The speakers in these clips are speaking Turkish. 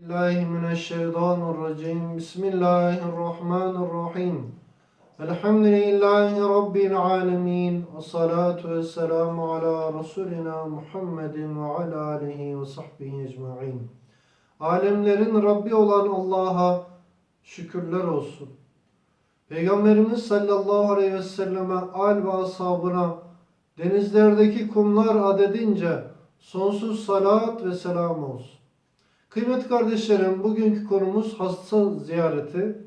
Bismillahirrahmanirrahim. Bismillahirrahmanirrahim. Elhamdülillahi Rabbil alemin. Ve salatu ve selamu ala Resulina Muhammedin ve ala alihi ve sahbihi ecma'in. Alemlerin Rabbi olan Allah'a şükürler olsun. Peygamberimiz sallallahu aleyhi ve selleme, al ve ashabına, denizlerdeki kumlar adedince sonsuz salat ve selam olsun. Kıymetli kardeşlerim, bugünkü konumuz hasta ziyareti.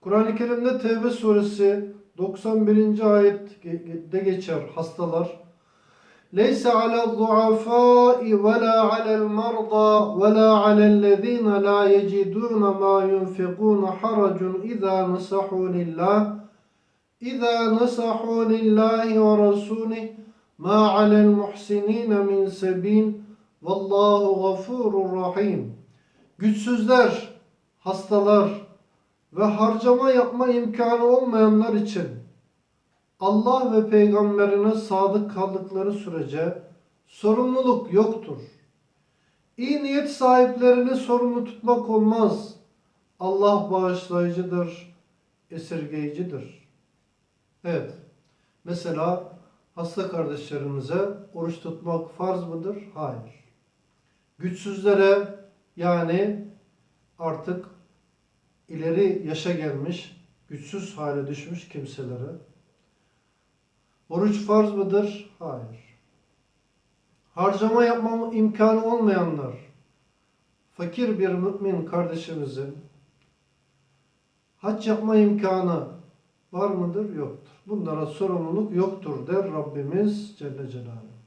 Kur'an-ı Kerim'de Tevbe suresi 91. ayette geçer hastalar. Leyse ala duafai ve la alel marda ve la alellezine la yecidun ma yunfikun haracun iza nasahu lillah İza nasahu lillahi ve rasulih ma alel muhsinin min sebil Vallahu gafurur rahim. Güçsüzler, hastalar ve harcama yapma imkanı olmayanlar için Allah ve peygamberine sadık kaldıkları sürece sorumluluk yoktur. İyi niyet sahiplerini sorumlu tutmak olmaz. Allah bağışlayıcıdır, esirgeyicidir. Evet. Mesela hasta kardeşlerimize oruç tutmak farz mıdır? Hayır. Güçsüzlere yani artık ileri yaşa gelmiş, güçsüz hale düşmüş kimselere oruç farz mıdır? Hayır. Harcama yapma imkanı olmayanlar, fakir bir mümin kardeşimizin hac yapma imkanı var mıdır? Yoktur. Bunlara sorumluluk yoktur der Rabbimiz Celle Celaluhu.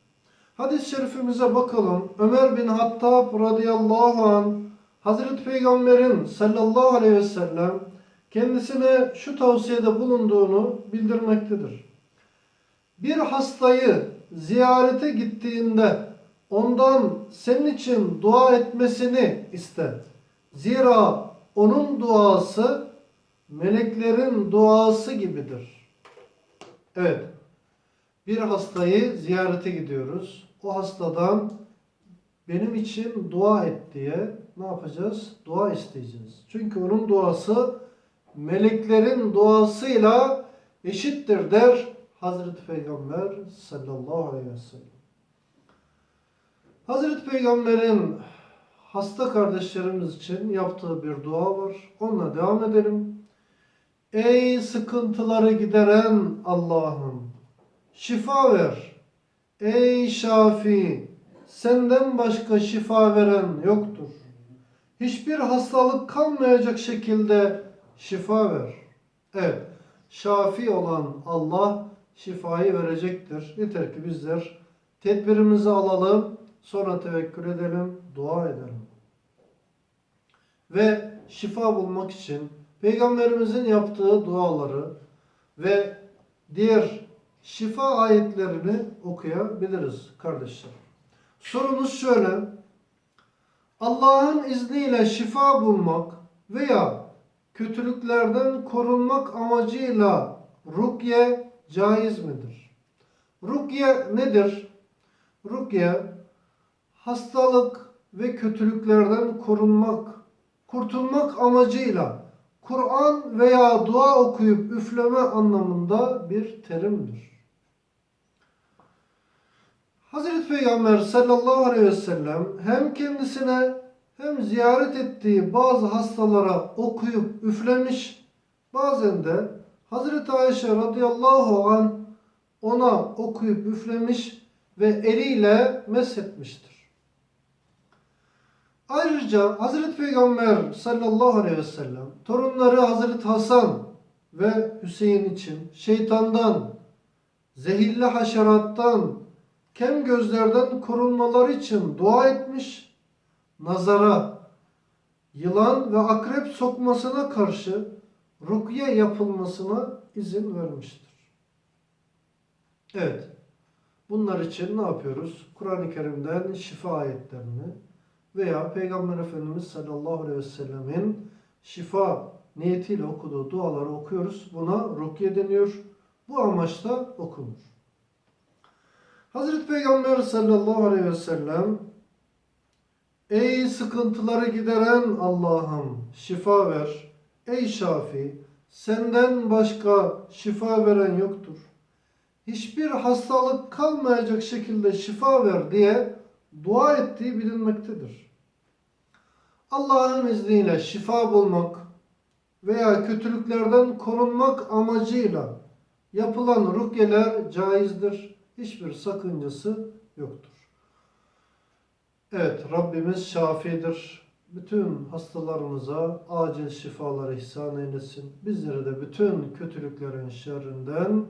Hadis-i şerifimize bakalım. Ömer bin Hattab radıyallahu an Hazreti Peygamber'in sallallahu aleyhi ve sellem kendisine şu tavsiyede bulunduğunu bildirmektedir. Bir hastayı ziyarete gittiğinde ondan senin için dua etmesini iste. Zira onun duası meleklerin duası gibidir. Evet. Bir hastayı ziyarete gidiyoruz. O hastadan benim için dua et diye ne yapacağız? Dua isteyeceğiz. Çünkü onun duası meleklerin duasıyla eşittir der Hazreti Peygamber sallallahu aleyhi ve sellem. Hazreti Peygamber'in hasta kardeşlerimiz için yaptığı bir dua var. Onunla devam edelim. Ey sıkıntıları gideren Allah'ım şifa ver. Ey Şafi senden başka şifa veren yoktur. Hiçbir hastalık kalmayacak şekilde şifa ver. Evet, şafi olan Allah şifayı verecektir. Yeter ki bizler tedbirimizi alalım, sonra tevekkül edelim, dua edelim. Ve şifa bulmak için Peygamberimizin yaptığı duaları ve diğer şifa ayetlerini okuyabiliriz kardeşler. Sorumuz şöyle. Allah'ın izniyle şifa bulmak veya kötülüklerden korunmak amacıyla rukye caiz midir? Rukye nedir? Rukye hastalık ve kötülüklerden korunmak, kurtulmak amacıyla Kur'an veya dua okuyup üfleme anlamında bir terimdir. Hazreti Peygamber sallallahu aleyhi ve sellem hem kendisine hem ziyaret ettiği bazı hastalara okuyup üflemiş, bazen de Hazreti Ayşe radıyallahu an ona okuyup üflemiş ve eliyle meshetmiştir. Ayrıca Hazreti Peygamber sallallahu aleyhi ve sellem torunları Hazreti Hasan ve Hüseyin için şeytandan, zehirli haşerattan, kem gözlerden korunmaları için dua etmiş, nazara, yılan ve akrep sokmasına karşı rukiye yapılmasına izin vermiştir. Evet, bunlar için ne yapıyoruz? Kur'an-ı Kerim'den şifa ayetlerini veya Peygamber Efendimiz sallallahu aleyhi ve sellemin şifa niyetiyle okuduğu duaları okuyoruz. Buna rukiye deniyor. Bu amaçla okunur. Hazreti Peygamber sallallahu aleyhi ve sellem Ey sıkıntıları gideren Allah'ım şifa ver. Ey Şafi senden başka şifa veren yoktur. Hiçbir hastalık kalmayacak şekilde şifa ver diye dua ettiği bilinmektedir. Allah'ın izniyle şifa bulmak veya kötülüklerden korunmak amacıyla yapılan rukyeler caizdir. Hiçbir sakıncası yoktur. Evet, Rabbimiz şafidir. Bütün hastalarımıza acil şifalar ihsan eylesin. Bizleri de bütün kötülüklerin şerrinden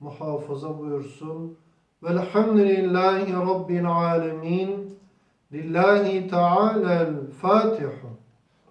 muhafaza buyursun. Velhamdülillahi Rabbil alemin. Lillahi Teala'l Fatiha.